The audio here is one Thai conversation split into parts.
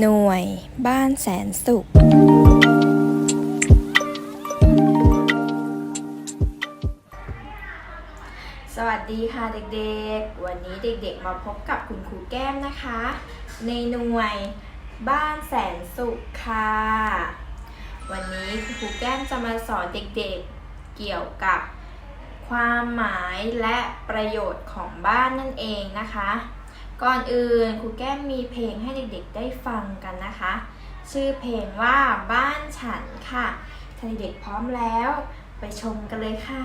หน่วยบ้านแสนสุข สวัสดีค่ะเด็กๆ วันนี้เด็กๆ มาพบกับคุณครูแก้มนะคะ ในหน่วยบ้านแสนสุขค่ะ วันนี้คุณครูแก้มจะมาสอนเด็กๆ เกี่ยวกับความหมายและประโยชน์ของบ้านนั่นเองนะคะ ก่อนอื่นครูแก้มมีเพลงให้เด็กๆได้ฟังกันนะคะ ชื่อเพลงว่าบ้านฉันค่ะถ้าเด็กๆพร้อมแล้ว ไปชมกันเลยค่ะ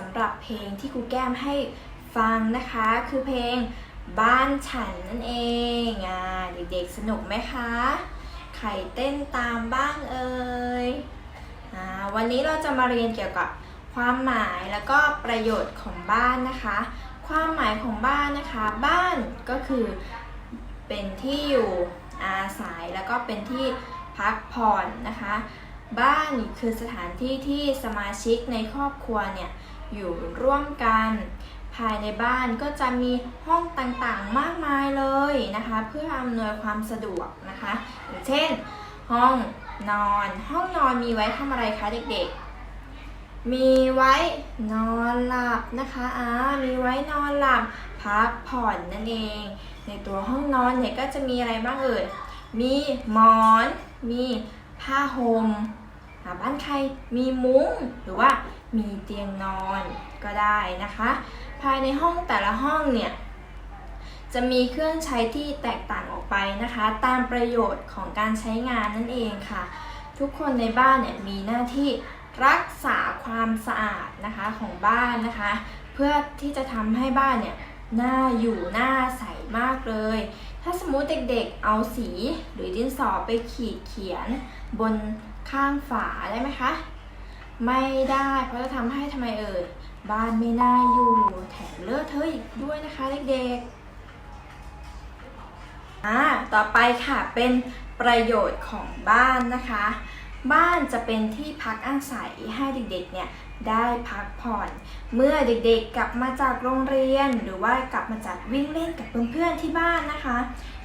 สำหรับเพลงที่ครูแก้มให้ฟังนะคะ คือเพลงบ้านฉันนั่นเองอ่าเด็กๆสนุกไหมคะใครเต้นตามบ้างเอ่ยอ่าวันนี้เราจะมาเรียนเกี่ยวกับความหมายแล้วก็ประโยชน์ของบ้านนะคะ ความหมายของบ้านนะคะ บ้านก็คือเป็นที่อยู่อาศัยแล้วก็เป็นที่พักผ่อนนะคะ บ้านคือสถานที่ที่สมาชิกในครอบครัวเนี่ย อยู่ร่วมกัน ภายในบ้านก็จะมีห้องต่างๆมากมายเลยนะคะ เพื่ออำนวยความสะดวกนะคะอย่างเช่น ห้องนอน ห้องนอนมีไว้ทำอะไรคะเด็กๆ มีไว้นอนหลับนะคะอ่ามีไว้นอนหลับพักผ่อนนั่นเอง ในตัวห้องนอนเนี่ยก็จะมีอะไรบ้างเอ่ยมีหมอน มีผ้าห่มอ่าบ้านใครมีมุ้งหรือว่า มีเตียงนอนก็ได้นะคะ ภายในห้องแต่ละห้องเนี่ยจะมีเครื่องใช้ที่แตกต่างออกไปนะคะ ตามประโยชน์ของการใช้งานนั่นเองค่ะ ทุกคนในบ้านเนี่ยมีหน้าที่รักษาความสะอาดนะคะของบ้านนะคะ เพื่อที่จะทำให้บ้านเนี่ยน่าอยู่น่าใสมากเลย ถ้าสมมุติเด็กๆเอาสีหรือดินสอไปขีดเขียนบนข้างฝาได้ไหมคะ ไม่ได้เพราะจะทำให้ทำไมเอ่ยบ้านไม่น่าอยู่แถมเลอะเทอะอีกด้วยนะคะเด็กๆอ่าต่อไปค่ะเป็นประโยชน์ของบ้านนะคะ บ้านจะเป็นที่พักอาศัยให้เด็กๆเนี่ยได้พักผ่อน เมื่อเด็กๆกลับมาจากโรงเรียน หรือว่ากลับมาจากวิ่งเล่นกับเพื่อนๆที่บ้านนะคะ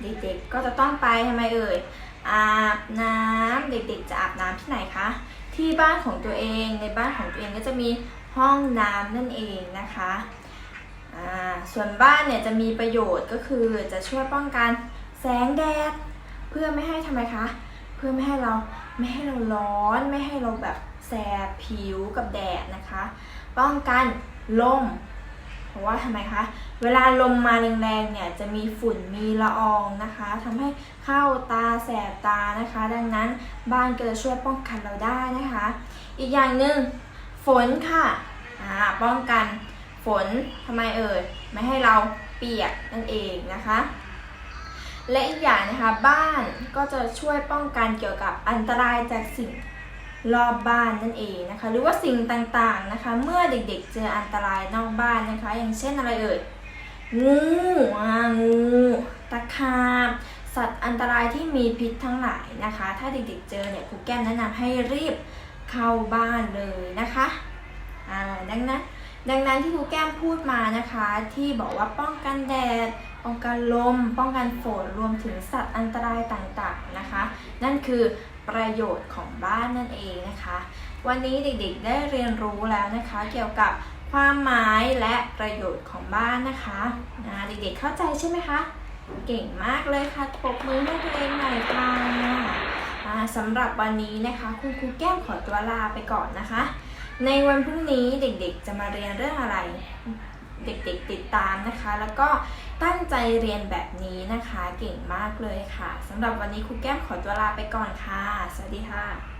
เด็กๆก็จะต้องไปทำไมเอ่ย อาบน้ำเด็กๆจะอาบน้ำที่ไหนคะ ที่บ้านของตัวเองในบ้านของตัวเองก็จะมีห้องน้ำนั่นเองนะคะส่วนบ้านเนี่ยจะมีประโยชน์ก็คือจะช่วยป้องกันแสงแดด เพื่อไม่ให้ทำไมคะ เพื่อไม่ให้เราไม่ให้เราร้อน ไม่ให้เราแบบแสบผิวกับแดดนะคะ ป้องกันลมเพราะว่าทำไมคะ เวลาลมมาแรงๆเนี่ยจะมีฝุ่นมีละอองนะคะทำให้เข้าตาแสบตานะคะ ดังนั้นบ้านก็จะช่วยป้องกันเราได้นะคะ อีกอย่างหนึ่งฝนค่ะอ่าป้องกันฝนทำไมเอ่ยไม่ให้เราเปียกนั่นเองนะคะ และอีกอย่างนะคะบ้านก็จะช่วยป้องกันเกี่ยวกับอันตรายจากสิ่งรอบบ้านนั่นเองนะคะ หรือว่าสิ่งต่างๆนะคะ เมื่อเด็กๆเจออันตรายนอกบ้านนะคะ อย่างเช่นอะไรเอ่ย งูอ่างูตะขาบสัตว์อันตรายที่มีพิษทั้งหลายนะคะ ถ้าเด็กๆเจอเนี่ยครูแก้มแนะนำให้รีบเข้าบ้านเลยนะคะอ่าดังนั้นดังนั้นที่ครูแก้มพูดมานะคะ ที่บอกว่าป้องกันแดด ป้องกันลม ป้องกันฝนรวมถึงสัตว์อันตรายต่างๆนะคะ นั่นคือประโยชน์ของบ้านนั่นเองนะคะ วันนี้เด็กๆได้เรียนรู้แล้วนะคะ เกี่ยวกับ ความหมายและประโยชน์ของบ้านนะคะอ่าเด็กๆเข้าใจใช่ไหมคะ เก่งมากเลยค่ะปรบมือให้ตัวเองหน่อยค่ะสำหรับวันนี้นะคะคุณครูแก้มขอตัวลาไปก่อนนะคะ ในวันพรุ่งนี้เด็กๆจะมาเรียนเรื่องอะไร เด็กๆติดตามนะคะ แล้วก็ตั้งใจเรียนแบบนี้นะคะ เก่งมากเลยค่ะสำหรับวันนี้ครูแก้มขอตัวลาไปก่อนค่ะ สวัสดีค่ะ